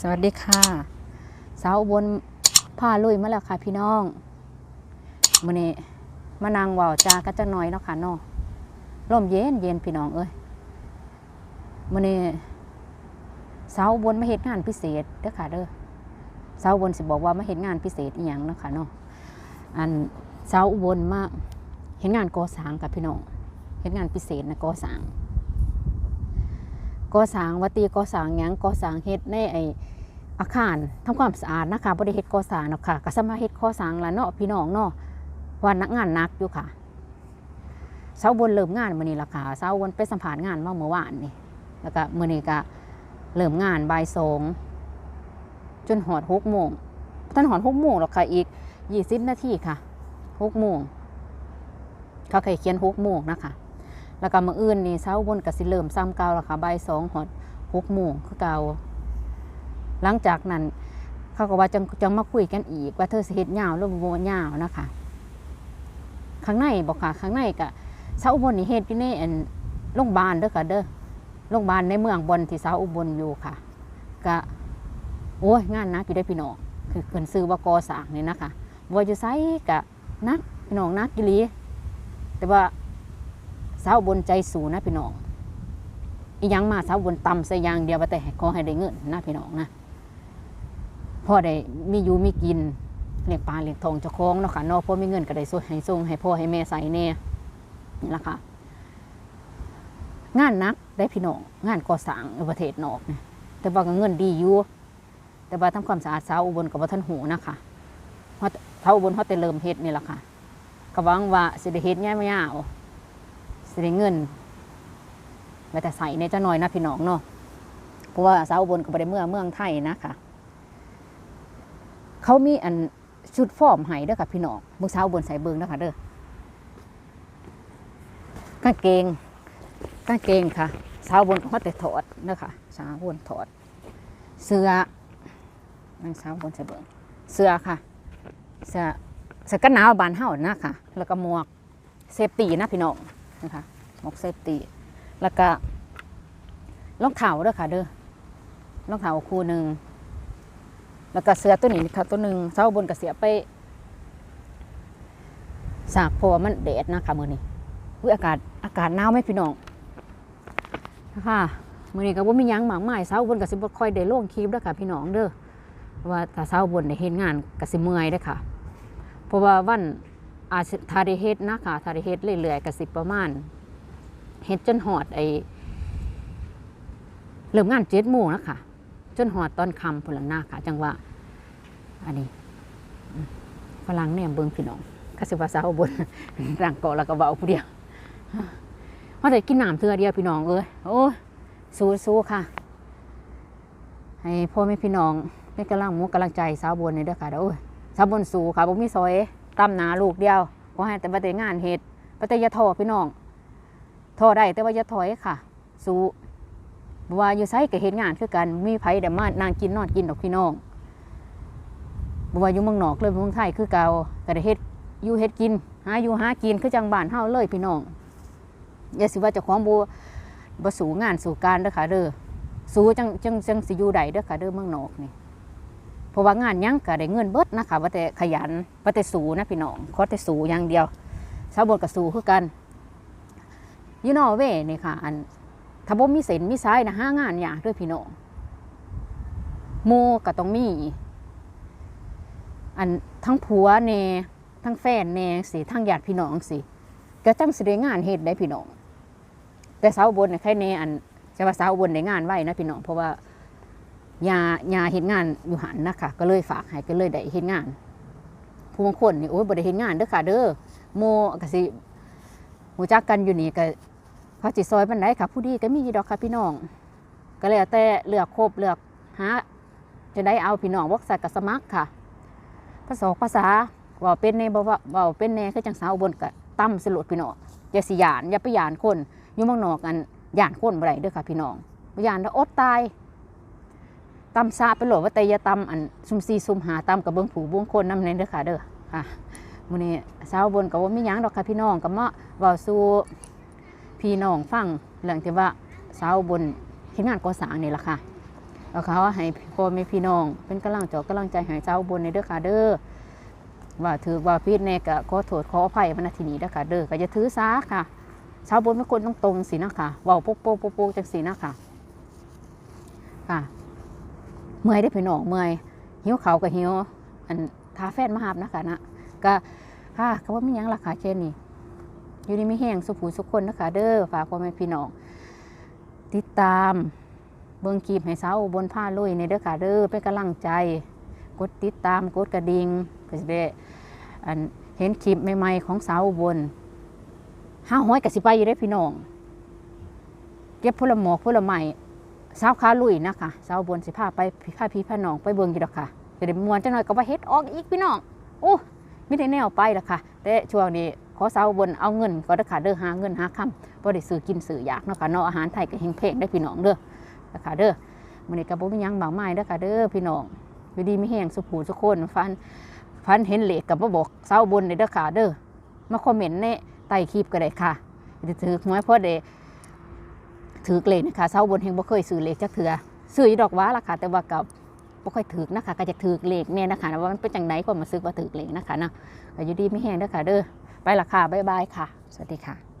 สวัสดีค่ะ สาวอุบนผ้าลุยมาแล้วค่ะพี่น้องมื้อนี้มานางว่าวจากันจักหน่อยเนาะค่ะเนาะร่มเย็นเย็นพี่น้องเอ้ยมื้อนี้สาวอุบนมาเฮ็ดงานพิเศษเด้อค่ะเด้อสาวอุบนสิบอกว่ามาเฮ็ดงานพิเศษอีหยังเนาะค่ะเนาะอันสาวอุบลมาเฮ็ดงานก่อสร้างกับพี่น้องเฮ็ดงานพิเศษนะก่อสร้าง ก่อสร้างวัตีก่อสร้างหยังก่อสร้างเฮ็ดในไออาคารทำความสะอาดนะคะบ่ได้เฮ็ดก่อสร้างเนาะค่ะก็สมาเฮ็ดก่อสร้างละเนาะพี่น้องเนาะว่านักงานนักอยู่ค่ะเช้าบนเริ่มงานมื้อนี้ล่ะค่ะเช้าบนไปสัมภาษณ์งานมาเมื่อวานนี่แล้วก็มื้อนี้ก็เริ่มงานบ่ายสองจนหอด6โมงท่านหอด6โมงหรอกค่ะอีก 20 นาทีค่ะ6โมงเขาเคยเขียน6โมงนะคะ แล้วก็มื้ออื่นนี่เช้าบนก็สิเริ่มซ้ำเก่าแล้วค่ะบ่ายสองหอดหกโมงคือเก่าหลังจากนั้น เขาก็ว่าจังจังมาคุยกันอีก ว่าเธอสิเฮ็ดยาวหรือบ่ยาวนะคะข้างในบอกค่ะข้างในก็เช้าอุบลนี่เฮ็ดอยู่ในอันโรงพยาบาลเด้อค่ะเด้อโรงพยาบาลในเมืองบนที่เช้าอุบลอยู่ค่ะก็โอ้ยงานนักอยู่ได้พี่น้องคือเพิ่นซื้อว่ากอสางนี่นะคะบ่ว่าอยู่ไสก็นักพี่น้องนักอีหลีแต่ว่า สาวบนใจสูนะพี่น้องอีหยังมาสาวบนต่ำใส่ยางเดียวแต่ขอให้ได้เงินนะพี่น้องนะพ่อได้มีอยู่มีกินเลี้ยงปลาเลี้ยงทองเจ้าของเนาะค่ะนอกพ่อมีเงินก็ได้ส่ให้ส่งให้พ่อให้แม่ใส่แน่นี่ละค่ะงานนักได้พี่น้องงานก่อสร้างในประเทศนอกเนี่ยแต่ว่าก็เงินดีอยู่แต่ว่าทำความสะอาดสาวอุบลกับว่าท่านหูนะคะเพราะสาวอุบลเขาแต่เริ่มเฮ็ดนี่แหละค่ะก็หวังว่าสิได้เฮ็ดแง่ไม่ยาว สิได้เงินไว้แต่ใส่ในจะน้อยนะพี่น้องเนาะเพราะว่าสาวบนก็บ่ได้เมื่อเมืองไทยนะคะเขามีอันชุดฟอร์มห้เด้อค่ะพี่น้องมือสาวบนใส่เบิงเด้อค่ะเด้อกางเกงกางเกงค่ะสาวบนเขาแต่ถอดเด้อค่ะสาวบนถอด เสื้อนั่งสาวบนใส่เบิงเสื้อค่ะ เสื้อเสื้อกันหนาวบานเฮานะค่ะ แล้วก็หมวกเซฟตี้นะพี่น้อง นะคะหมวกเซฟตี้แล้วก็รองเท้าเด้อค่ะเด้อรองเท้าคู่หนึ่งแล้วก็เสื้อตัวนี้ค่ะตัวหนึ่งเสาบนกับเสียไปสากเพราะวามันแดดนะคะมือนี้อุ้ยอากาศอากาศหนาวไหมพี่น้องนะคะมือนี้ก็บ่มียังหมากไม้เสาบนกับสิบค่อยได้ลงคลิปเด้อค่ะพี่น้องเด้อเพราะว่าถ้าเสาบนได้เฮ็ดงานก็สิเมื่อยด้ค่ะ เพราะว่าวัน อาจสิถ้าได้เฮ็ดนะคะถ้าได้เฮ็ดเรื่อยๆก็สิประมาณเฮ็ดจนหอดไอเริ่มงานเจ็ดโมงนะคะจนหอดตอนคำพุ่นละหน้าค่ะ จังว่า อันนี้อืมฝรั่งเนี่ยเบิ่งพี่น้องกสิว่าสาวบนร่างเกาะแล้วก็เบาผู้เดียวว่าะแต่กินน้ำเทื่อเดียวพี่น้องเอ้ยโอ้ยสู้ค่ะ ให้พ่อแม่พี่น้องเป็นกำลังมุกกำลังใจสาวบนนี่เด้อค่ะเด้อโอ้ยสาวบนสูค่ะบ่มีซอย ตำหนาลูกเดียวขอให้แต่บ่ได้งานเฮ็ดบ่แต่อย่าทอพี่น้องทอได้แต่ว่าอย่าถอยค่ะ สู้บ่ว่าอยู่ไสก็เฮ็ดงานคือกันมีไผได้มานั่งกินนอนกินดอกพี่น้องบ่ว่าอยู่เมืองนอกเลยเมืองไทยคือเก่าก็ได้เฮ็ดอยู่เฮ็ดกินหาอยู่หากินคือจังบ้านเฮาเลยพี่น้องอย่าสิว่าเจ้าของบ่บ่สู้งานสู้การเด้อค่ะเด้อสู้จังจังจังสิอยู่ได้เด้อค่ะเด้อเมืองนอกนี่ เพราะว่างานยังก็ได้เงินเบิดนะคะว่าแต่ขยันว่าแต่สูนะพี่น้องขอแต่สูอย่างเดียวชาวบนกับสูคือกันยูนอเวย์นี่ค่ะ อันถ้าบ่มีเส้นมีสายนะหางานยากเด้วยพี่น้องโมก็ต้องมี อันทั้งผัวแน่ทั้งแฟนแน่สิทั้งญาติพี่น้องสิก็จังสิได้งานเฮ็ดได้พี่น้อง แต่สาวอุบนเนี่ยแค่แน่อันจะว่าสาวอุบนได้งานไว้นะพี่น้องเพราะว่า ยายาเห็นงานอยู่หันนะคะก็เลยฝากให้ก็เลยได้เห็นงาน ผู้บางคนนี่โอ้ยบ่ได้เห็นงานเด้อค่ะ เด้อโมก็สิหูจักกันอยู่นี่ก็เขาจิซอยปันไดค่ะ ผู้ดีก็มีดอกค่ะพี่น้อง ก็แล้วแต่เลือกครบเลือกหาจะได้เอาพี่น้องวักใส่กับสมัครค่ะภาษาภาษาว่าเป็นในบ่ว่าว่าเป็นในคือจังสาวบนก็ตั้มสลดพี่น้องอย่าสิยานอย่าไปยานคนอยู่เมืองนอกกันยานคนบ่ได้เด้อค่ะพี่น้องยานแล้วอดตาย ตำซาไปโหลดว่าแต่ยาตำอันซุมซีซุมหาตำกับเบิ้งผูเบิ้งคนน้ำในเด้อค่ะเด้อค่ะมื้อนี้สาวบนกับว่ามีหยังดอกค่ะพี่น้องกับมาเว้าสู่พี่น้องฟังเรื่องที่ว่าสาวบนเฮ็ดงานก่อสร้างนี่ล่ะค่ะแล้วเขาว่าให้พ่อแม่พี่น้องเป็นกำลังจอกกำลังใจให้เจ้าบนในเด้อค่ะเด้อว่าถือว่าพิษแน่ก็ขอโทษขออภัยมาณที่นี้เด้อค่ะเด้อก็จะถือสาค่ะชาวบนเป็นคนตรงๆสินะค่ะเว้าโป๊กโป๊กโป๊กโป๊กจังสินะค่ะค่ะ เมื่อยได้พี่น้องเมื่อยหิวเขาวก็หิวอันทาแฟนมาหาบนะคะนะก็ค่ะก็ว่ามียังราคาเช่นนี้อยู่ในมีแห้งสุผูสุขคนนะคะเด้อฝากพ่อแม่พี่น้องติดตามเบิ่งคลิปให้เช้าบนผ้าลุยในเด้อค่ะเด้อเป็นกำลังใจ กดติดตามกดกระดิ่งเพื่อจะได้อันเห็นคลิปใหม่ๆของสาวบนห้าห้อยกับสิไปอยู่ได้พี่น้องเก็บผลหมอกผลไม้ สาวขาลุยนะคะสาวบนสิพาไปพาพี่พาน้องไปเบิ่งอยู่ดอกค่ะจะได้มวนจังหน่อยก็ว่าเฮ็ดออกอีกพี่น้องโอ้ไม่ได้แนวไปละค่ะแต่ช่วงนี้ขอสาวบนเอาเงินก็ได้อค่ะเด้อหาเงินหาคำบ่ได้ซื้อกินซื้ออยากเนาะค่ะเนาะอาหารไทยก็แฮงแพงได้พี่น้องเด้อนะคะเด้อมื้อนี้ก็บ่มีหยังมากมายเด้อค่ะเด้อพี่น้องอยู่ดีมีแฮงสุขูสุขคนฟันฟันเห็นเหล็กก็บ่บอกเซาบนเด้อค่ะเด้อมาคอมเมนต์ในใต้คลิปก็ได้ค่ะจะถือหวยพอได้ ถือเลยนะคะเซาบนแฮงบ่เคยซื้อเลขจักเถือซื้อดอกว้าล่ะค่ะแต่ว่ากับบ่ค่อยถือนะคะก็จะถือเลขเนี่ยนะคะว่ามันเป็นจังได๋ก็มาซื้อว่าถือเลขนะคะเนาะก็อยู่ดีไม่แฮงเด้อค่ะเด้อไปละค่ะบ๊ายบายค่ะ สวัสดีค่ะ